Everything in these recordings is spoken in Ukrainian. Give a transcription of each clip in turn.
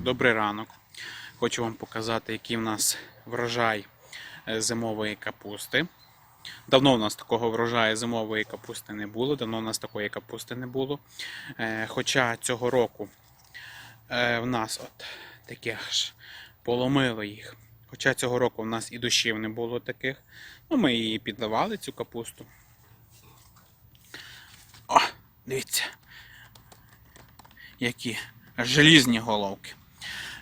Добрий ранок. Хочу вам показати, який в нас врожай е, зимової капусти. Давно у нас такого врожаю зимової капусти не було, давно у нас такої капусти не було. Е, Хоча цього року е, в нас от таке ж поломило їх. Хоча цього року в нас і дощів не було таких. Ну, ми її підливали, цю капусту. О, дивіться. Які желізні головки.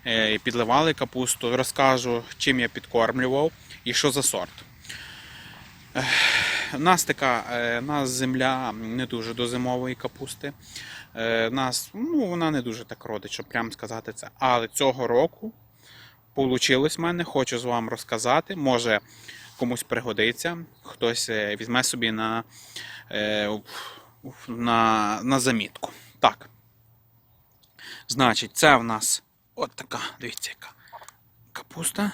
Е, Підливали капусту. Розкажу, чим я підкормлював і що за сорт. У нас така, е, у нас земля не дуже до зимової капусти. Е, у Нас, ну, вона не дуже так родить, щоб прямо сказати це. Але цього року вийшло в мене, хочу з вами розказати. Може комусь пригодиться, хтось візьме собі на, на, на замітку. Так. Значить, це в нас от така, дивіться, яка капуста,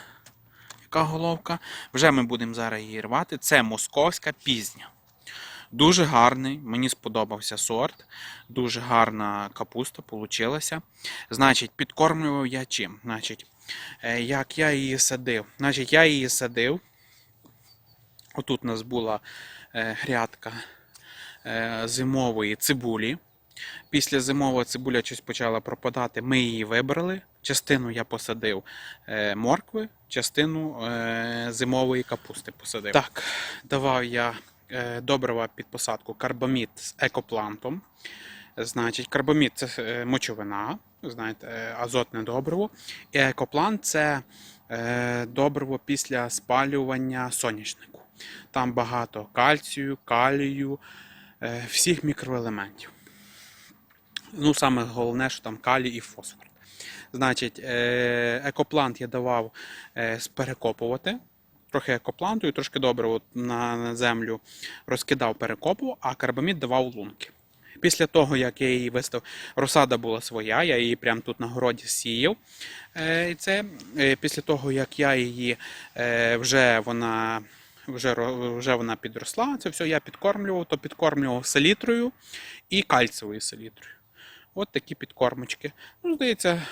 яка головка. Вже ми будемо зараз її рвати. Це московська пізня. Дуже гарний, мені сподобався сорт. Дуже гарна капуста получилася. Значить, підкормлював я чим? Значить, е, як я її садив? Значить, я її садив. Отут у нас була е, грядка е, зимової цибулі. Після зимової цибуля щось почала пропадати. Ми її вибрали. Частину я посадив е, моркви, частину е, зимової капусти посадив. Так, давав я е, добрива під посадку карбамід з екоплантом. Значить, карбамід це мочовина, знаєте, азотне добриво. І екоплант це добриво після спалювання соняшнику. Там багато кальцію, калію, всіх мікроелементів. Ну, саме головне, що там калій і фосфор. Значить, е, екоплант я давав е, перекопувати. Трохи екопланту і трошки добре от на, землю розкидав, перекопував, а карбамід давав лунки. Після того, як я її вистав, розсада була своя, я її прямо тут на городі сіяв. Е, і це після того, як я її вже вона. Вже, вже вона підросла, це все я підкормлював, то підкормлював селітрою і кальцевою селітрою. От такі підкормочки. Ну, здається,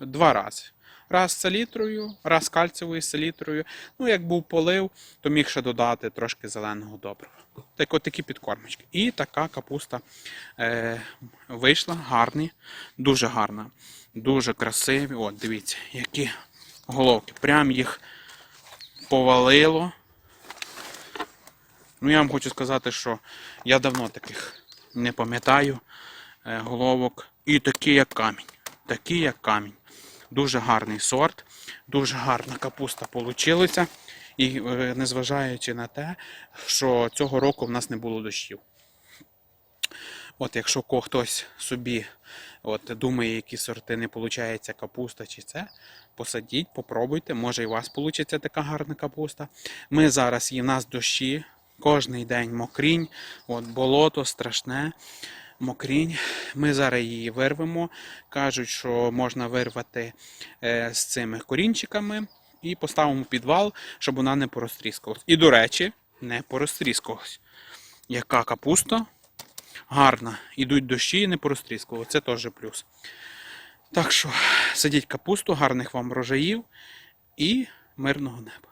два рази. Раз селітрою, раз кальцевою селітрою. Ну, як був полив, то міг ще додати трошки зеленого добрива. Так от такі підкормочки. І така капуста е, вийшла гарні, дуже гарна, дуже красиві. От, дивіться, які головки. Прям їх повалило. Ну, я вам хочу сказати, що я давно таких не пам'ятаю головок. І такі, як камінь. Такі, як камінь. Дуже гарний сорт, дуже гарна капуста получилася. І е, незважаючи на те, що цього року в нас не було дощів. От якщо хтось собі от, думає, які сорти не виходить капуста чи це, посадіть, попробуйте, може і у вас вийде така гарна капуста. Ми зараз є в нас дощі, кожний день мокрінь, от, болото страшне. Мокрінь. Ми зараз її вирвемо. Кажуть, що можна вирвати е, з цими корінчиками і поставимо в підвал, щоб вона не порозтріскалась. І, до речі, не порозтріскалась. Яка капуста гарна. Ідуть дощі і не порозтріскало. Це теж плюс. Так що, садіть капусту, гарних вам врожаїв і мирного неба.